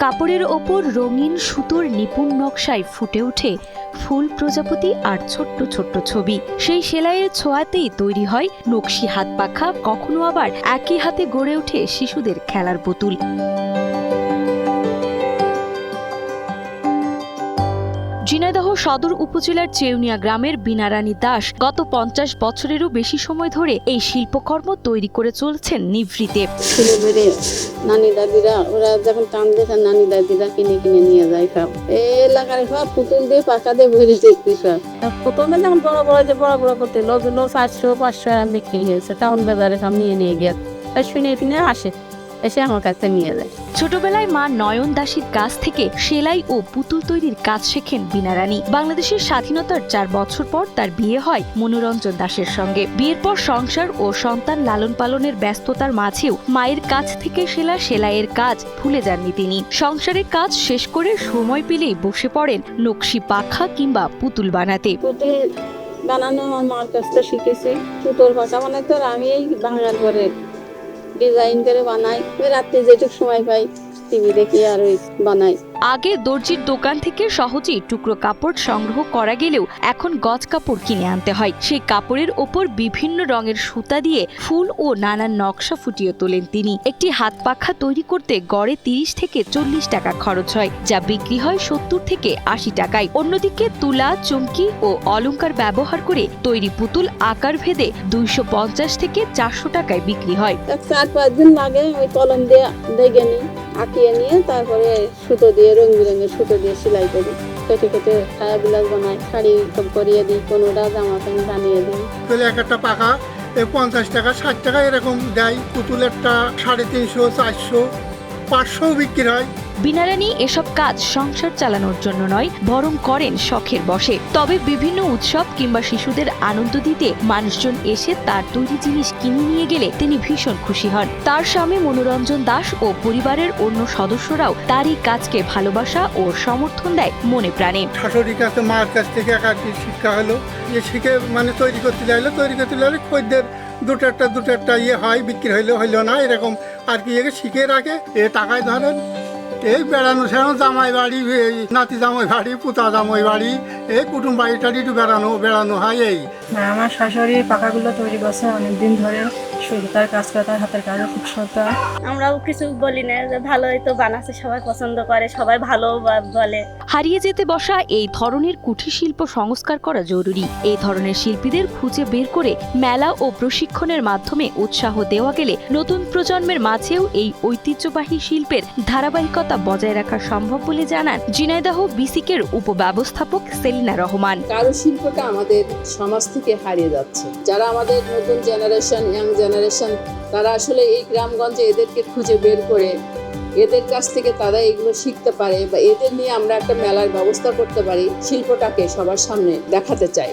কাপড়ের ওপর রঙিন সুতোর নিপুণ নকশায় ফুটে ওঠে ফুল প্রজাপতি আর ছোট্ট ছোট্ট ছবি। সেই সেলাইয়ের ছোঁয়াতেই তৈরি হয় নকশি হাত পাখা, কখনো আবার একই হাতে গড়ে ওঠে শিশুদের খেলার পুতুল। সদর উপজেলার চেউনিয়া গ্রামের বিনারানী দাস গত পঞ্চাশ বছরেরও বেশি সময় ধরে এই শিল্পকর্ম তৈরি করে চলছেন নিভৃতে। নানি দাদিরা ওরা যখন টান দেখে নানি দাদিরা কিনে কিনে নিয়ে যায় সব। এই এলাকার সব পুতুল দিয়ে পাকা দিয়ে ভরে দেখছি সব। প্রথমে যখন বড় বড় যে বড় বড় করতে ওগুলো চারশো পাঁচশো বিক্রি হয়েছে টাউন বাজারে সব নিয়ে নিয়ে গিয়ে। শুনে শুনে আসে। এসে আমার কাছে নিয়ে যায়। ছোটবেলায় মা নয়ন দাসীর কাছ থেকে সেলাই ও পুতুল তৈরির কাজ শেখেন বিনা রানী বাংলাদেশের স্বাধীনতার চার বছর পর তার বিয়ে হয় মনোরঞ্জন দাসের সঙ্গে। বিয়ের পর সংসার ও সন্তান লালন পালনের ব্যস্ততার মাঝেও মায়ের কাছ থেকে সেলা সেলাইয়ের কাজ ভুলে যাননি তিনি। সংসারের কাজ শেষ করে সময় পেলেই বসে পড়েন নকশি পাখা কিংবা পুতুল বানাতে। পুতুল বানানো আমার মার কাছ থেকে শিখেছি পুতুল পাকা বানাতে আর আমি এই বাঙাল করে ডিজাইন করে বানাই। রাত্রে যেটুকু সময় পাই। টিভি দেখি আর ওই বানাই। আগে দর্জির দোকান থেকে সহজেই টুকরো কাপড় সংগ্রহ করা গেলেও এখন গজ কাপড় কিনে আনতে হয়। সেই কাপড়ের ওপর বিভিন্ন রঙের সুতা দিয়ে ফুল ও নানান নকশা ফুটিয়ে তোলেন তিনি। একটি হাত পাখা তৈরি করতে গড়ে তিরিশ থেকে চল্লিশ টাকা খরচ হয় যা বিক্রি হয় সত্তর থেকে আশি টাকায়। অন্যদিকে তুলা চুমকি ও অলংকার ব্যবহার করে তৈরি পুতুল আকার ভেদে দুইশো পঞ্চাশ থেকে চারশো টাকায় বিক্রি হয়। চার পাঁচ দিন লাগে ওই কলম দিয়ে দেখে নিই। আঁকিয়ে নিয়ে তারপরে সুতো দিয়ে রং বেরঙের সুতো দিয়ে সেলাই করি। কেটে কেটে ছায়া ব্লাউজ বানাই, শাড়ি সব করিয়ে দিই, কোনোটা জামা প্যান্ট বানিয়ে দিই। তাহলে এক একটা এই পঞ্চাশ টাকা, ষাট টাকা এরকম দেয়। পুতুলেরটা সাড়ে তিনশো, চারশো। পাঁচশোও বিক্রি হয়। বিনারানী এসব কাজ সংসার চালানোর জন্য নয় বরং করেন শখের বসে। তবে বিভিন্ন উৎসব কিংবা শিশুদের আনন্দ দিতে মানুষজন এসে তার তৈরি জিনিস কিনে নিয়ে গেলে তিনি ভীষণ খুশি হন। তার স্বামী মনোরঞ্জন দাস ও পরিবারের অন্য সদস্যরাও তার এই কাজকে ভালোবাসা ও সমর্থন দেয় মনে প্রাণে। শাশুড়ির কাছে মার কাছ থেকে এক শিক্ষা হলো। যে শিখে মানে তৈরি করতে চাইলো তৈরি করতে চাইলে খদ্দের দুটো একটা দুটো একটা ইয়ে হয়, বিক্রি হইলে, হইল না, এরকম। আর কি একে শিখে রাখে, এ টাকায় ধরেন এই বেড়ানো সেরানো জামাই বাড়ি নাতি জামাই বাড়ি, পুতা জামাই বাড়ি এই কুটুম বাড়ি টাড়ি একটু বেড়ানো বেড়ানো হয় এই। আমার শাশুড়ি পাখাগুলো তৈরি করছে অনেকদিন ধরে। সুতার কাজ করে তার হাতের কাজও খুব সুতা আমরাও কিছু বলি না যে ভালোই তো বানাচ্ছে সবাই পছন্দ করে সবাই ভালো বলে। হারিয়ে যেতে বসা এই ধরনের কুঠির শিল্প সংস্কার করা জরুরি। এই ধরনের শিল্পীদের খুঁজে বের করে মেলা ও প্রশিক্ষণের মাধ্যমে উৎসাহ দেওয়া গেলে নতুন প্রজন্মের মাঝেও এই ঐতিহ্যবাহী শিল্পের ধারাবাহিকতা বজায় রাখা সম্ভব বলে জানান জিনাইদাহ বিসিকের উপব্যবস্থাপক সেলিনা রহমান। কারুশিল্পটা আমাদের সমাজ থেকে হারিয়ে যাচ্ছে। যারা আমাদের নতুন জেনারেশন ইয়াং জেনারেশন তারা আসলে এই গ্রামগঞ্জে এদেরকে খুঁজে বের করে, এদের কাছ থেকে তারা এগুলো শিখতে পারে বা এদের নিয়ে আমরা একটা মেলার ব্যবস্থা করতে পারি শিল্পটাকে সবার সামনে দেখাতে চাই।